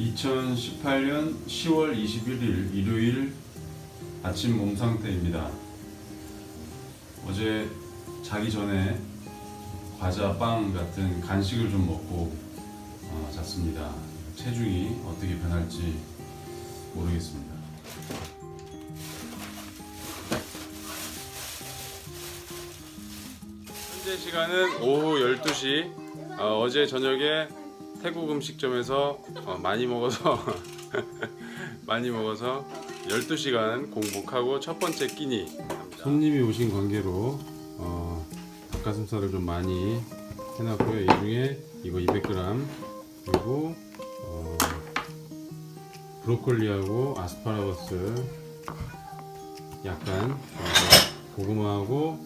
2018년 10월 21일 일요일 아침 몸 상태입니다. 어제 자기 전에 과자, 빵 같은 간식을 좀 먹고 어, 잤습니다. 체중이 어떻게 변할지 모르겠습니다. 현재 시간은 오후 12시. 어, 제 저녁에 태국 음식점에서 어, 많이 먹어서 많이 먹어서 12시간 공복하고 첫 번째 끼니. 손님이 오신 관계로 어, 닭가슴살을 좀 많이 해놨고요. 이 중에 이거 200g 그리고 어, 브로콜리하고 아스파라거스 약간 그리고 고구마하고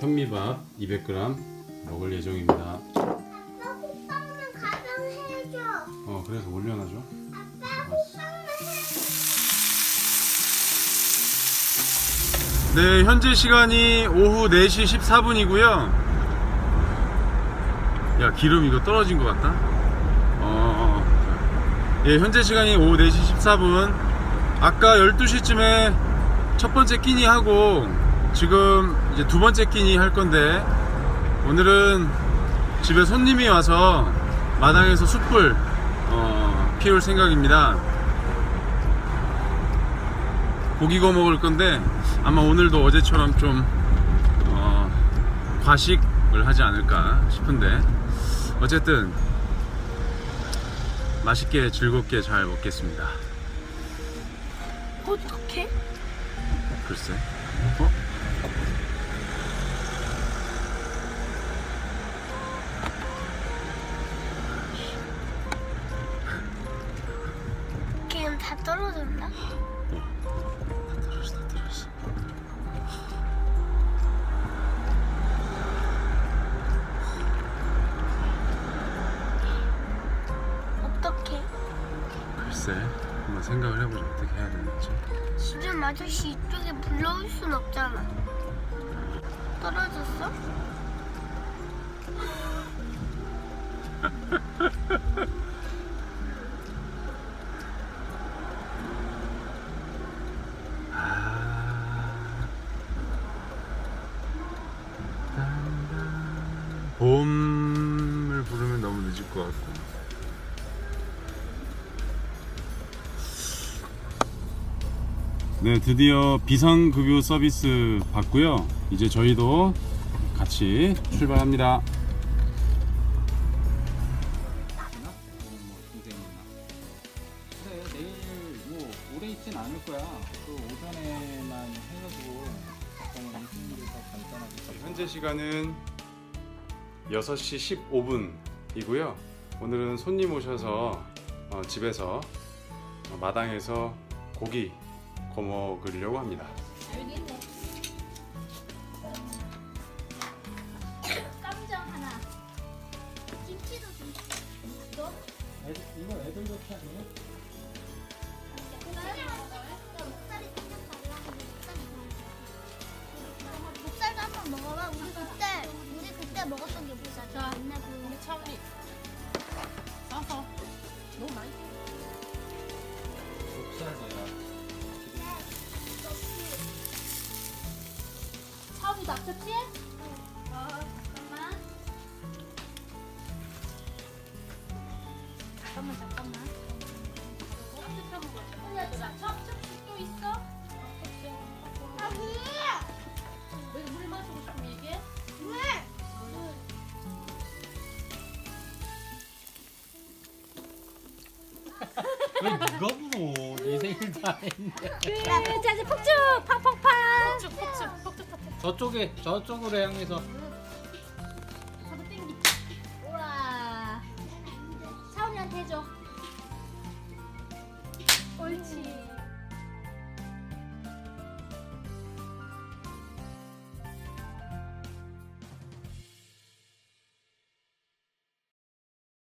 현미밥 200g 먹을 예정입니다. 그래서 올려놔줘. 네 현재 시간이 오후 4시 14분이고요. 야 기름 이거 떨어진 것 같다. 어, 어. 예 현재 시간이 오후 4시 14분. 아까 12시쯤에 첫 번째 끼니 하고 지금 이제 두 번째 끼니 할 건데 오늘은 집에 손님이 와서 마당에서 숯불 어, 피울 생각입니다. 고기 구워 먹을 건데 아마 오늘도 어제처럼 좀 어, 과식을 하지 않을까 싶은데 어쨌든 맛있게 즐겁게 잘 먹겠습니다. 어떻게? 글쎄. 어? 다 떨어졌어. 어떻게? 글쎄. 한번 생각을 해보자. 어떻게 해야 되는지. 지금 아저씨 이쪽에 불러올 순 없잖아. 떨어졌어? 봄을 부르면 너무 늦을 것 같고. 네, 드디어 비상급여 서비스 받고요. 이제 저희도 같이 출발합니다. 그래 내일 뭐 오래 있진 않을 거야 그 오전에만 해가지고 승리를 더 간단하게 현재 시간은 6시 15분이고요. 오늘은 손님 오셔서 어, 집에서 어, 마당에서 고기 구워 먹으려고 합니다. 깜짝 하나. 김치도 좀. 너? 애들, 이거 애들 좋지 않니? 싸서 너무 많이 목살도야 차우리 납쳤지? 어, 잠깐만. 잠깐만 잠깐만 찹찹 먹어야 돼 찹찹도 있어? 아니. 왜 물 마시고 싶으 왜 누가 물어 내 생일도 안 했는데 자 이제 폭죽 팡팡팡. 폭죽 폭죽 폭죽 폭죽. 저쪽에 저쪽으로 향해서